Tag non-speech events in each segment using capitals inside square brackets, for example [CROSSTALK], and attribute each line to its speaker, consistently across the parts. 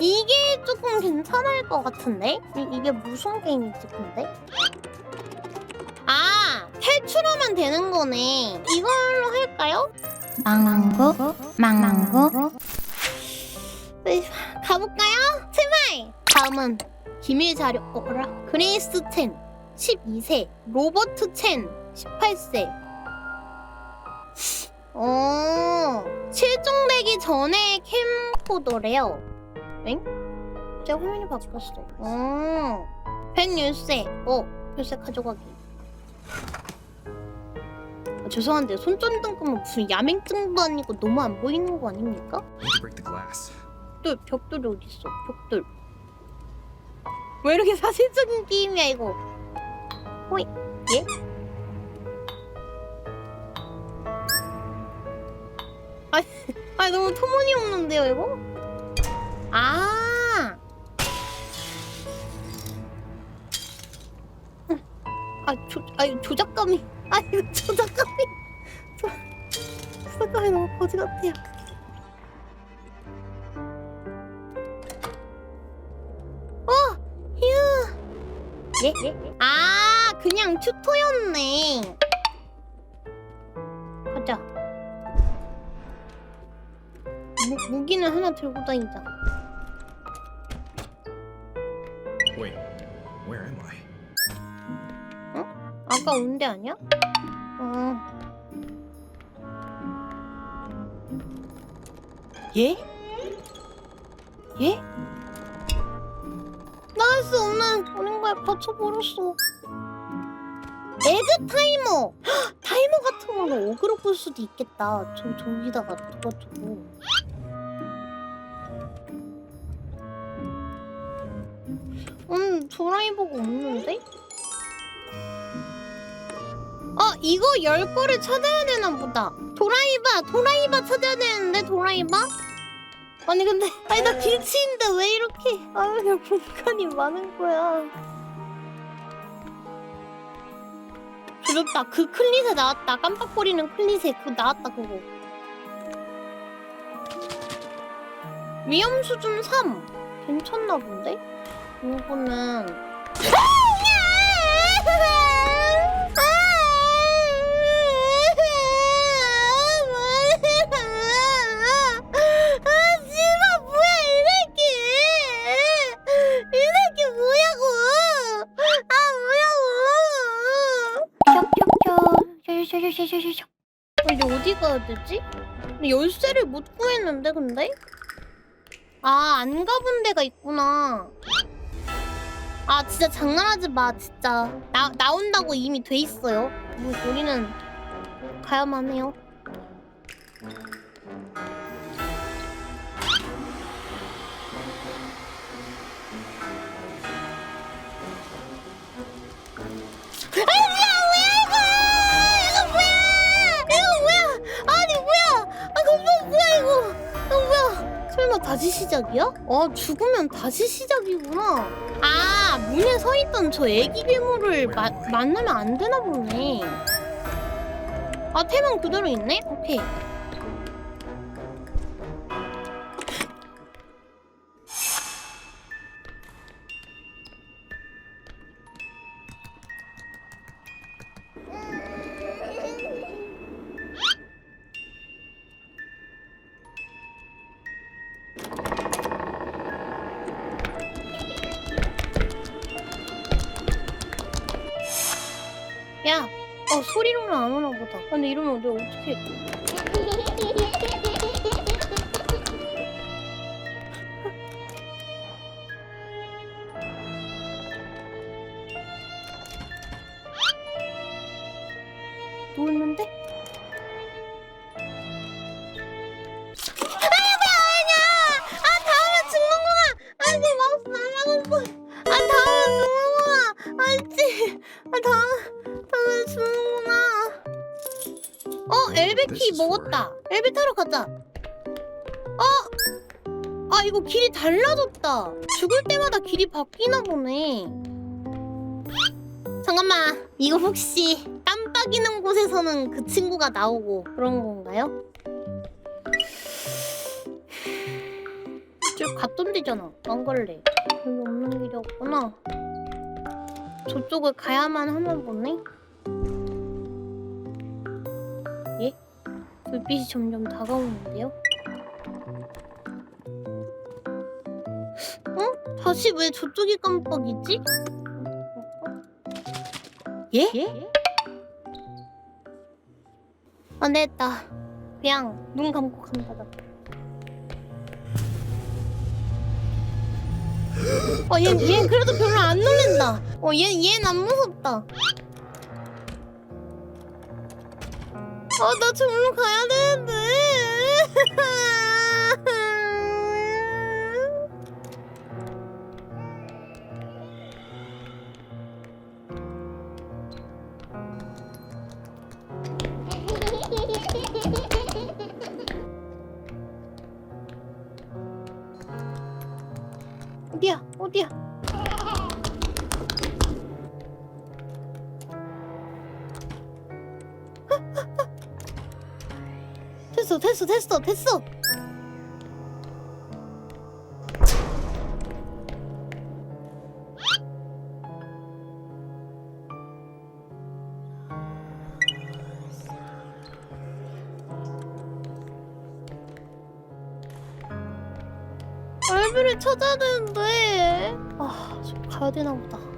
Speaker 1: 이게 조금 괜찮을 것 같은데? 이, 이게 무슨 게임이지 근데? 아 탈출하면 되는 거네 이걸로 할까요?
Speaker 2: 망망구 망망구
Speaker 1: 네, 가볼까요? 제발! 다음은 기밀 자료 어라 그레이스 첸 12세 로버트 첸 18세 어 실종되기 전에 캠코더래요 엥? 제 화면이 바뀌었어 어 110세 어 열쇠 가져가기 아, 죄송한데 손전등 끄면 무슨 야맹증도 아니고 너무 안 보이는 거 아닙니까?
Speaker 3: Need to break the glass.
Speaker 1: 벽돌 벽돌이 어디 있어? 벽돌. 왜 이렇게 사실적인 게임이야 이거? 호이 예? 아, 아 너무 터무니없는데요 이거? 아. 아, 조, 아, 조작감이, 아, 이거 조작감이, 조, 조작감이 너무 거지 같아요. 휴. 예? 예? 아, 그냥 튜토였네. 가자. 무, 무기는 하나 들고 다니자.
Speaker 3: Wait, where am I?
Speaker 1: 아까 온 데 아니야? 어. 예? 예? 나갈 수 없는 어딘가에 갇혀버렸어. 에그 타이머! 헉, 타이머 같은 걸로 어그로 끌 수도 있겠다. 저, 저기다가 둬가지고. 음, 드라이버가 없는데? 어 이거 열 거를 찾아야 되나 보다. 도라이바 도라이바 찾아야 되는데 도라이바? 아니 근데 [LAUGHS] 아니 나 길치인데 왜 이렇게 아 그냥 공간이 많은 거야. 조졌다. 그 클릿에 나왔다. 깜빡거리는 클릿에 그 나왔다 그거. 위험 수준 3 괜찮나 본데? 이거는 이제 어디 가야 되지? 근데 열쇠를 못 구했는데, 근데? 아, 안 가본 데가 있구나. 아, 진짜 장난하지 마, 진짜. 나, 나온다고 이미 돼 있어요. 뭐, 우리는 가야만 해요. 설마 다시 시작이야? 아 죽으면 다시 시작이구나. 아 문에 서 있던 저 애기 괴물을 마, 만나면 안 되나 보네. 아 태명 그대로 있네? 오케이. 소리로는 안 오나 보다. 아, 근데 이러면 내가 어떻게? [LAUGHS] 누웠는데? 아 다음에 죽는구나. 아 다음에 죽는구나. 알지? 아 다음 엘베키 먹었다. 엘베 타러 가자. 어? 아 이거 길이 달라졌다. 죽을 때마다 길이 바뀌나 보네. 잠깐만 이거 혹시 깜빡이는 곳에서는 그 친구가 나오고 그런 건가요? 쭉 갔던 데잖아. 안 갈래. 여기 없는 길이었구나. 저쪽을 가야만 하나 보네. 불빛이 점점 다가오는데요? 어? 다시 왜 저쪽이 깜빡이지? 예? 안 됐다. 그냥 눈 감고 간다. 어, 얘, 얘 그래도 별로 안 놀랜다. 어, 얘, 얘는 안 무섭다. 아, 나 저기로 가야 되는데. 어디야? 어디야? 됐어, 됐어, 됐어, 됐어. 알비를 찾아야 되는데. 아, 좀 가야 되나 보다.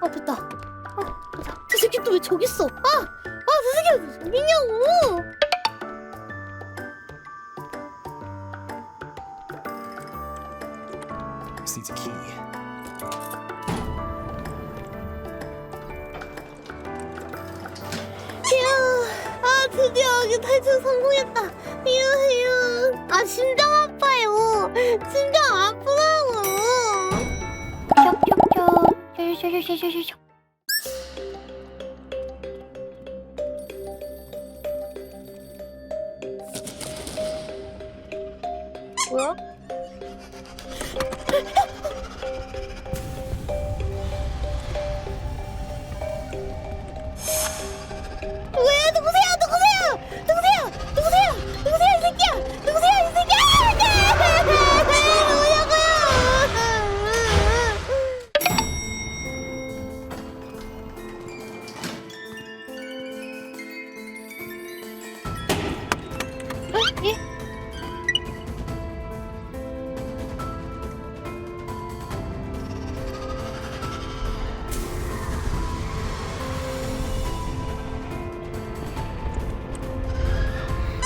Speaker 1: 아 됐다. 아 됐다. 저 새끼 또 왜 저기 있어? 아, 아 저 새끼 왜 저기 있냐고. 탈출 성공했다. 휴, 휴. 아 심장 아파요. 심장 아프다고.
Speaker 2: 쇽쇽쇽
Speaker 1: 뭐야?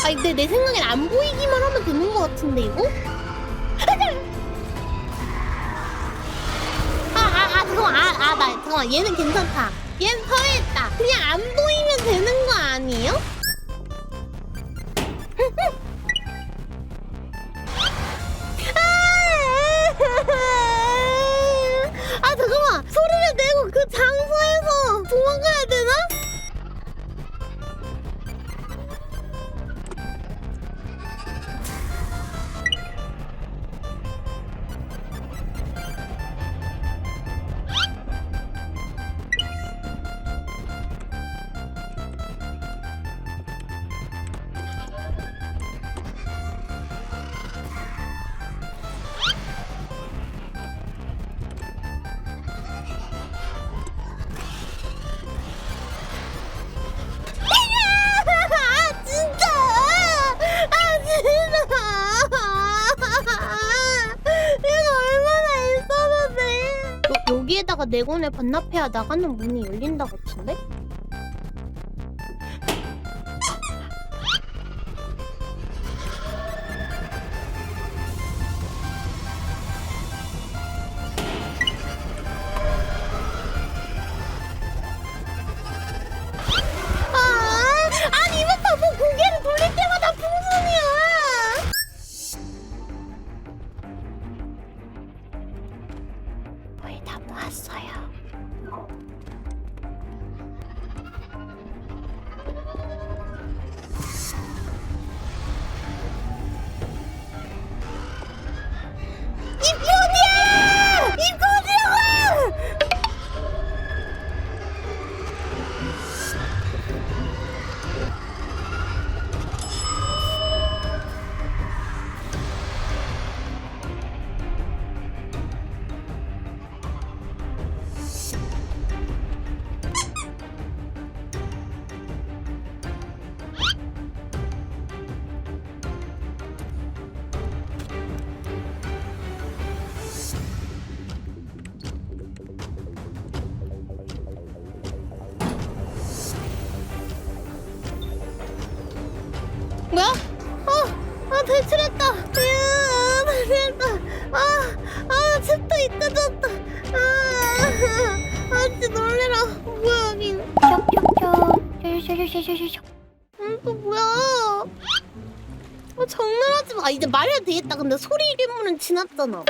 Speaker 1: 아니 근데 내 생각엔 안 보이기만 하면 되는 것 같은데 이거? 아아아 잠깐만 아아나 잠깐만 얘는 괜찮다 얘는 서해했다 그냥 안 보이면 되는 거 아니에요? 내곤을 반납해야 나가는 문이 열린다 같
Speaker 2: 슉슉슉슉
Speaker 1: 음, 또 뭐야? 아, 장난하지 마. 이제 말해도 되겠다. 근데 소리 괴물은 지났잖아.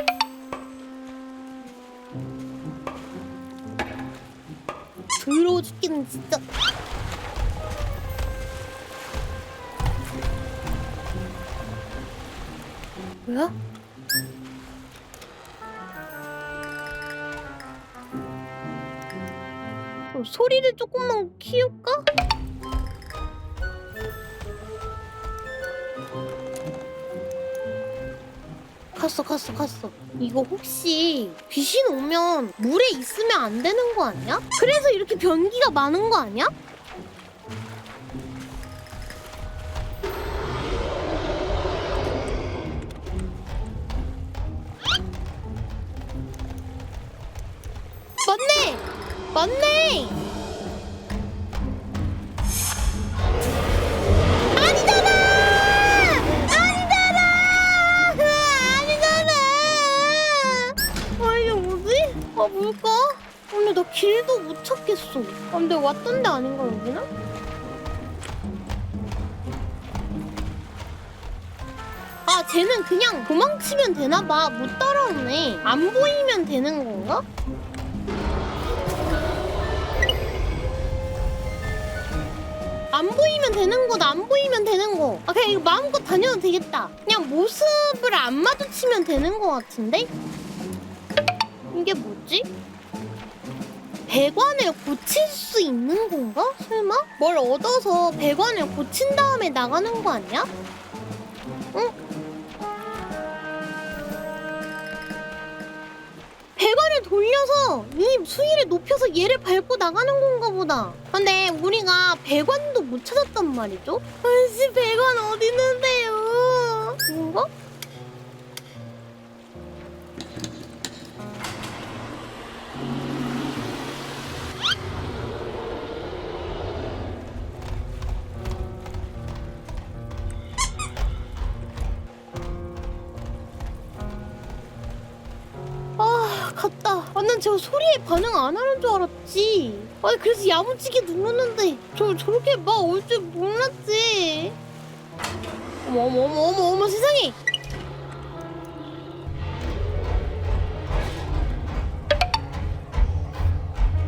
Speaker 1: 더러워 죽겠는 진짜. 뭐야? 어, 소리를 조금만 키울까? 갔어 갔어 갔어 이거 혹시 귀신 오면 물에 있으면 안 되는 거 아니야? 그래서 이렇게 변기가 많은 거 아니야? 찾겠어. 아, 근데 왔던 데 아닌가 여기는? 아 쟤는 그냥 도망치면 되나봐. 못 따라오네. 안 보이면 되는 건가? 안 보이면 되는 거다 안 보이면 되는 거. 아 그냥 이거 마음껏 다녀도 되겠다. 그냥 모습을 안 마주치면 되는 거 같은데? 이게 뭐지? 배관을 고칠 수 있는 건가? 설마? 뭘 얻어서 배관을 고친 다음에 나가는 거 아니야? 응? 배관을 돌려서 이 수위를 높여서 얘를 밟고 나가는 건가 보다. 근데 우리가 배관도 못 찾았단 말이죠? 아씨 배관 어디 있는데요? 반응 안 하는 줄 알았지 아니 그래서 야무지게 눌렀는데 저 저렇게 막 올 줄 몰랐지 어머 어머 어머 어머 어머 세상에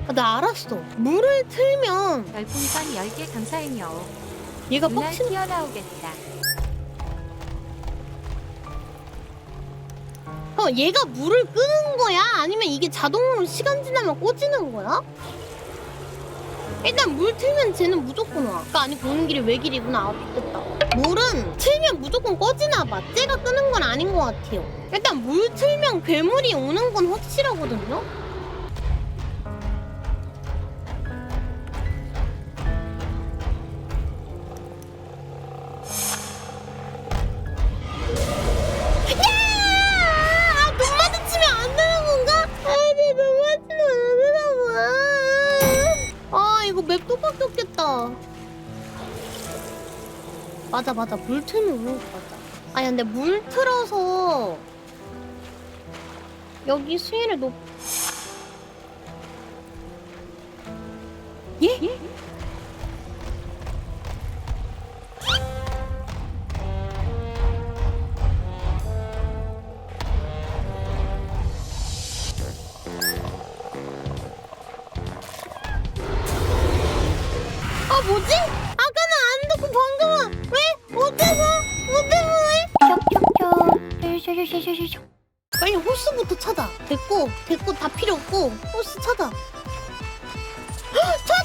Speaker 1: 아, 나 알았어 물을 틀면
Speaker 4: 별풍선 10개 감사해요.
Speaker 1: 얘가 빡치는
Speaker 4: 튀어나오겠다.
Speaker 1: 어, [LAUGHS] 얘가 물을 끄는 거야? 아니면 이게 자동으로 시간 지나면 꺼지는 거야? 일단 물 틀면 쟤는 무조건 와. 그니까 아니 보는 길이 외길이구나. 아, 좋겠다. 물은 틀면 무조건 꺼지나 봐. 쟤가 끄는 건 아닌 것 같아요. 일단 물 틀면 괴물이 오는 건 확실하거든요. 맵또 바뀌었겠다. 맞아 맞아 물 틀면 오는 거 맞아. 아니 근데 물 틀어서 여기 수위를 높. 예?
Speaker 2: 쇼쇼쇼쇼쇼쇼
Speaker 1: 빨리 호스부터 찾아. 됐고, 됐고 다 필요 없고 호스 찾아. 헉, 찾았다.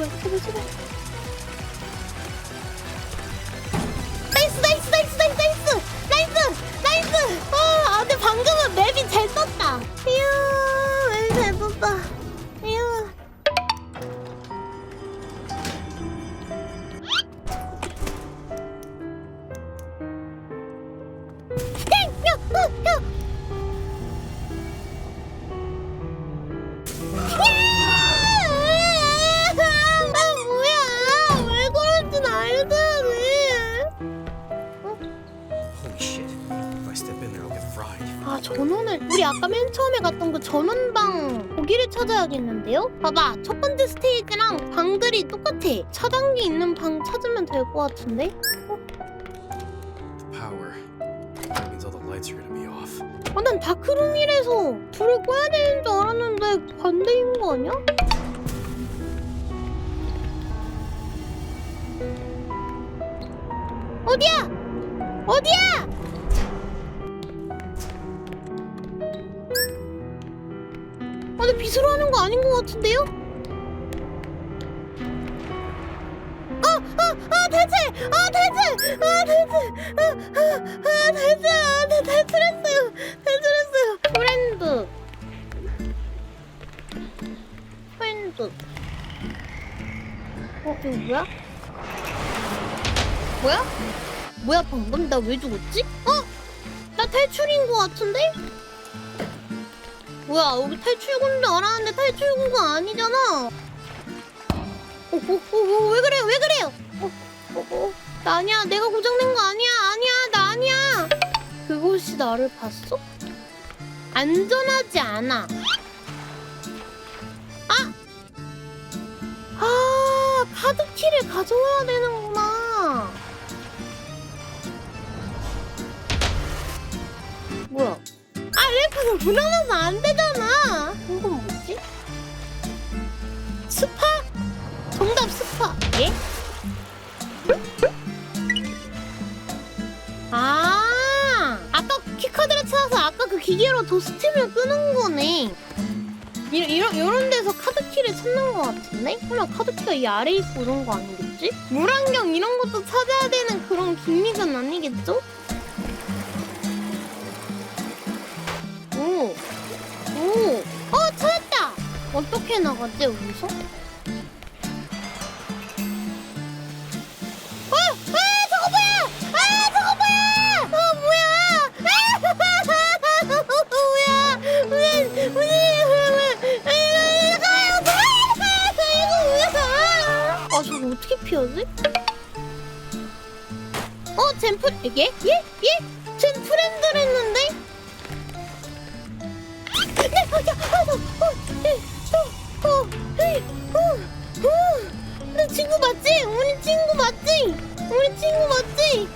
Speaker 1: 제발, 제발, 제발. 나이스 나이스 나이스 나이스 나이스 나이스 나이스 아 근데 방금은 맵 찾아야겠는데요? 봐봐 첫 번째 스테이지랑 방들이 똑같아 차단기 있는 방 찾으면 될 것 같은데?
Speaker 3: The power. That means all the lights are gonna be off.
Speaker 1: 아, 난 다크룸이라서 불을 꺼야 되는 줄 알았는데 반대인 거 아니야? 어디야? 어디야? 빗으로 하는 거 아닌 것 같은데요? 아, 아, 아, 대체! 아, 대체! 아, 대체! 아, 아, 아, 대체! 아, 네, 대출했어요! 대출했어요! 프렌드. 프렌드. 어, 이거 뭐야? 뭐야? 뭐야, 방금? 나 왜 죽었지? 어? 나 탈출인 것 같은데? 뭐야, 우리 탈출구인 줄 알았는데 탈출구가 아니잖아. 어, 어, 어, 어, 왜 그래요? 왜 그래요? 어. 나 아니야. 내가 고장낸 거 아니야. 아니야. 나 아니야. 그곳이 나를 봤어? 안전하지 않아. 아! 아, 카드키를 가져와야 되는구 아, 램프가 불안해서 안 되잖아. 이건 뭐지? 스파? 정답 스파. 예? 아, 아까 키카드를 찾아서 아까 그 기계로 도스팀을 끄는 거네. 이, 이런, 이런 데서 카드키를 찾는 거 같은데? 그러면 카드키가 이 아래에 있고 이런 거 아니겠지? 물안경 이런 것도 찾아야 되는 그런 기믹은 아니겠죠? 오, 어, 찾았다! 어떻게 나가지, 여기서? 아! 아! 아! 어! 아! 아, 어떻게 피하지? 어, 젠 프, 예? 예? 예? 우리 친구 맞지?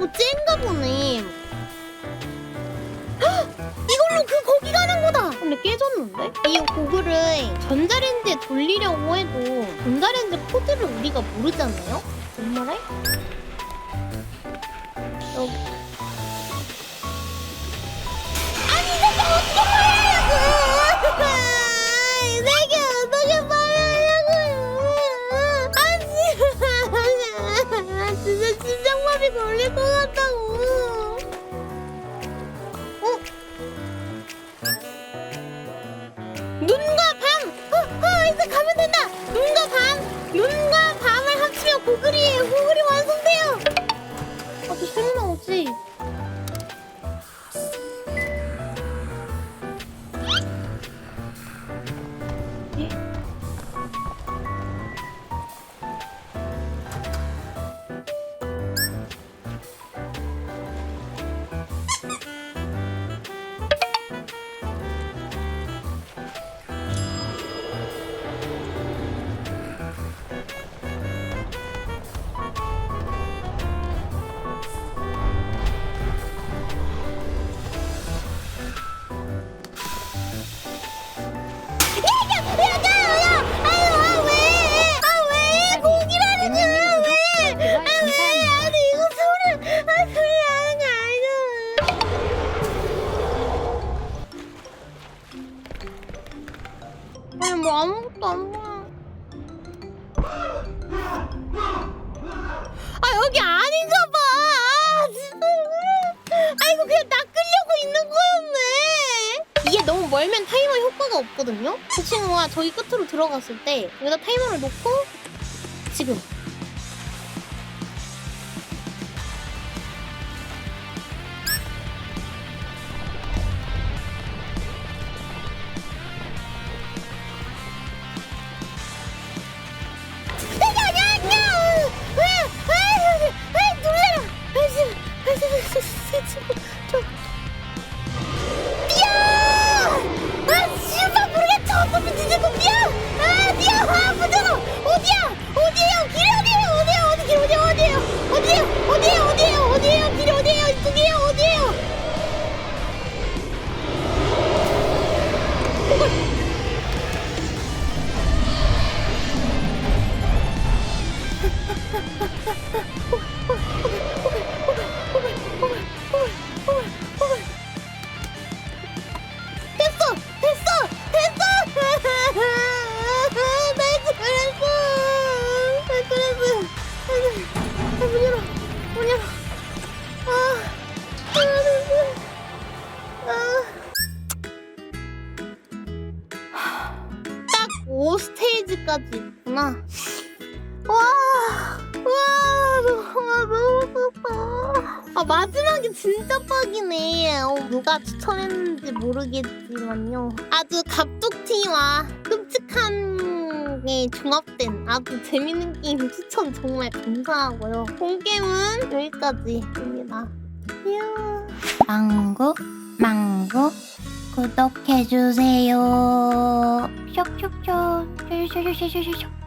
Speaker 1: 도째인가 보네. 이걸로 그 고기 가는 거다. 근데 깨졌는데? 이 고글을 전자레인지에 돌리려고 해도 전자레인지 코드를 우리가 모르잖아요? 정말해? 들어갔을 때 여기다 타이머를 놓고 지금. 누가 추천했는지 모르겠지만요. 아주 갑툭튀와 끔찍한 게 종합된 아주 재밌는 게임 추천 정말 감사하고요. 본 게임은 여기까지입니다. 휴.
Speaker 2: 망고, 망고, 구독해주세요. 쇽쇽쇽, 쇽쇽쇽 쇽, 쇽, 쇽.